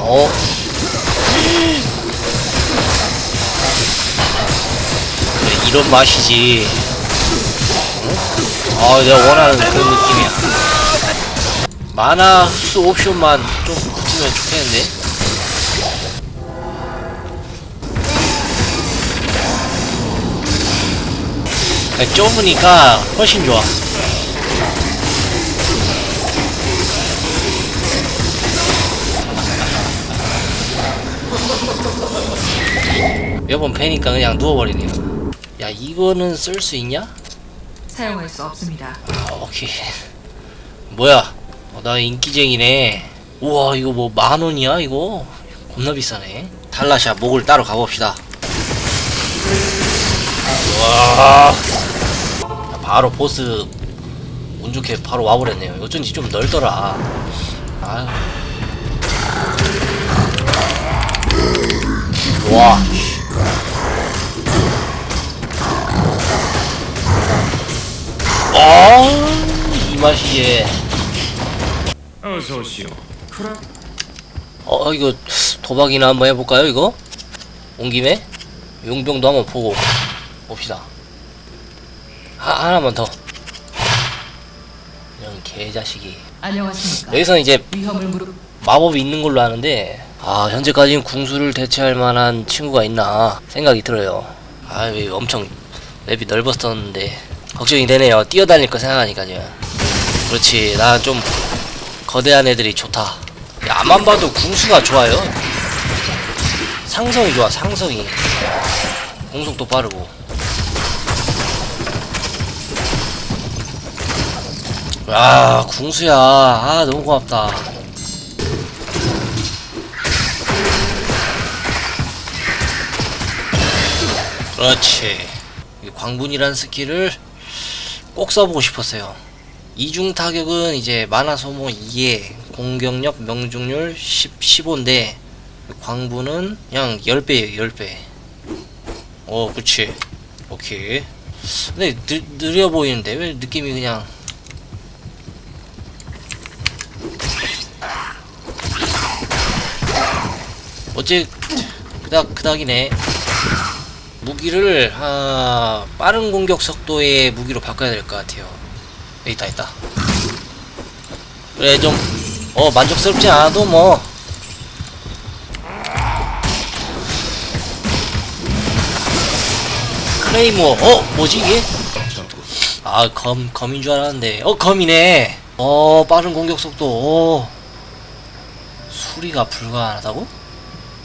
어. 그래, 이런 맛이지. 응? 아, 내가 원하는 그런 느낌이야. 만화 흡수 옵션만 좀 붙으면 좋겠는데? 아니, 좁으니까 훨씬 좋아. 매번 패니까 그냥 누워버리네요. 야, 이거는 쓸 수 있냐? 사용할 수 없습니다. 아, 오케이. 뭐야? 어, 나 인기쟁이네. 우와, 이거 뭐 만 원이야, 이거? 겁나 비싸네. 탈라샤 목을 따로 가봅시다. 와. 바로 보스 운 좋게 바로 와버렸네요. 어쩐지 좀 넓더라. 아유. 와. 아, 이 맛이지. 어서 오시오. 그래. 어, 이거 도박이나 한번 해볼까요, 이거? 온 김에? 용병도 한번 보고 봅시다. 하, 하나만 더. 이런 개자식이. 안녕하십니까? 여기서 이제 위험을 무릅 마법이 있는 걸로 아는데, 아, 현재까지는 궁수를 대체할 만한 친구가 있나 생각이 들어요. 아, 왜 엄청 맵이 넓었었는데, 걱정이 되네요. 뛰어다닐 거 생각하니까요. 그렇지, 나 좀 거대한 애들이 좋다. 야만 봐도 궁수가 좋아요. 상성이 좋아, 상성이. 공속도 빠르고. 아, 궁수야. 아, 너무 고맙다. 그렇지. 이 광분이라는 스킬을 꼭 써보고 싶었어요. 이중 타격은 이제 만화 소모 2에 공격력 명중률 10, 15인데 광분은 그냥 10배예요 10배. 어 그치. 오케이. 근데 느, 느려 보이는데? 왜 느낌이 그냥 어째 그닥 그닥이네 무기를 아, 빠른 공격 속도의 무기로 바꿔야 될 것 같아요. 여기 있다 있다. 그래 좀어 만족스럽지 않아도 뭐 클레이모 어 뭐지 이게? 아 검 검인 줄 알았는데 어 검이네. 어 빠른 공격 속도 어 수리가 불가하다고?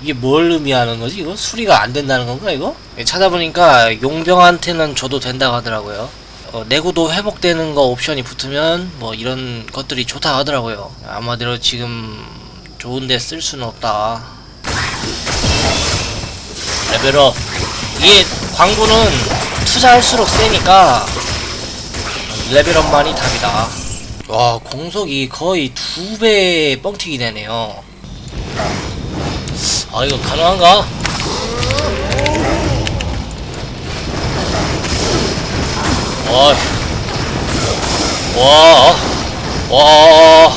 이게 뭘 의미하는 거지 이거? 수리가 안 된다는 건가 이거? 예, 찾아보니까 용병한테는 줘도 된다고 하더라고요. 어, 내구도 회복되는 거 옵션이 붙으면 뭐 이런 것들이 좋다 하더라고요. 아마대로 지금 좋은데 쓸 수는 없다. 레벨업. 이게 광고는 투자할수록 세니까 레벨업만이 답이다. 와 공속이 거의 두 배 뻥튀기 되네요 아 이거 가능한가? 와, 와, 와,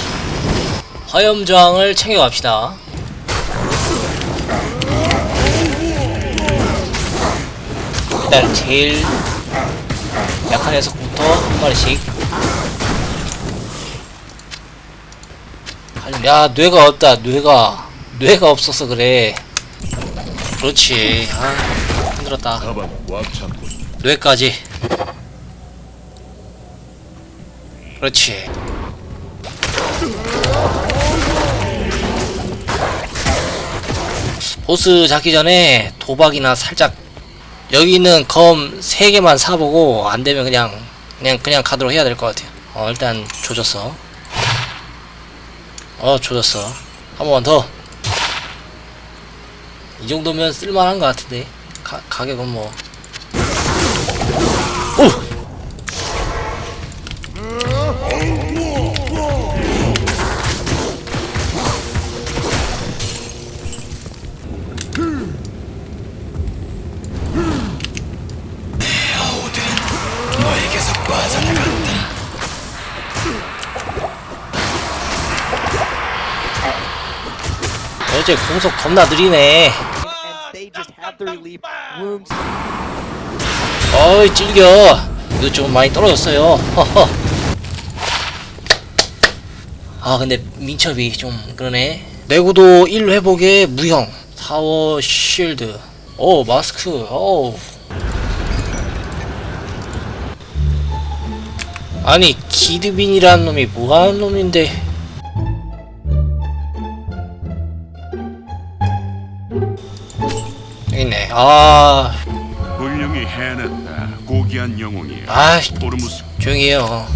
화염저항을 챙겨갑시다. 일단 제일 약한 녀석부터 한 마리씩. 야 뇌가 없다 뇌가 뇌가 없어서 그래. 그렇지. 아 힘들었다. 가방 꽉 잡고. 뇌까지. 그렇지. 보스 잡기 전에 도박이나 살짝 여기 있는 검 3개만 사보고 안 되면 그냥 그냥 그냥 가도록 해야 될 것 같아요. 어 일단 조졌어. 어 조졌어. 한 번만 더. 이 정도면 쓸만한 것 같은데 가, 가격은 뭐 오! 어제 공속 겁나 느리네. 어이 찔겨. 이거 좀 많이 떨어졌어요. 허허 아 근데 민첩이 좀 그러네. 내구도 1 회복에 무형 타워 쉴드. 오 마스크. 오. 아니 기드빈이라는 놈이 뭐하는 놈인데 아 훌륭히 해냈다. 고귀한 영웅이야. 아 오르무스 조용히 해요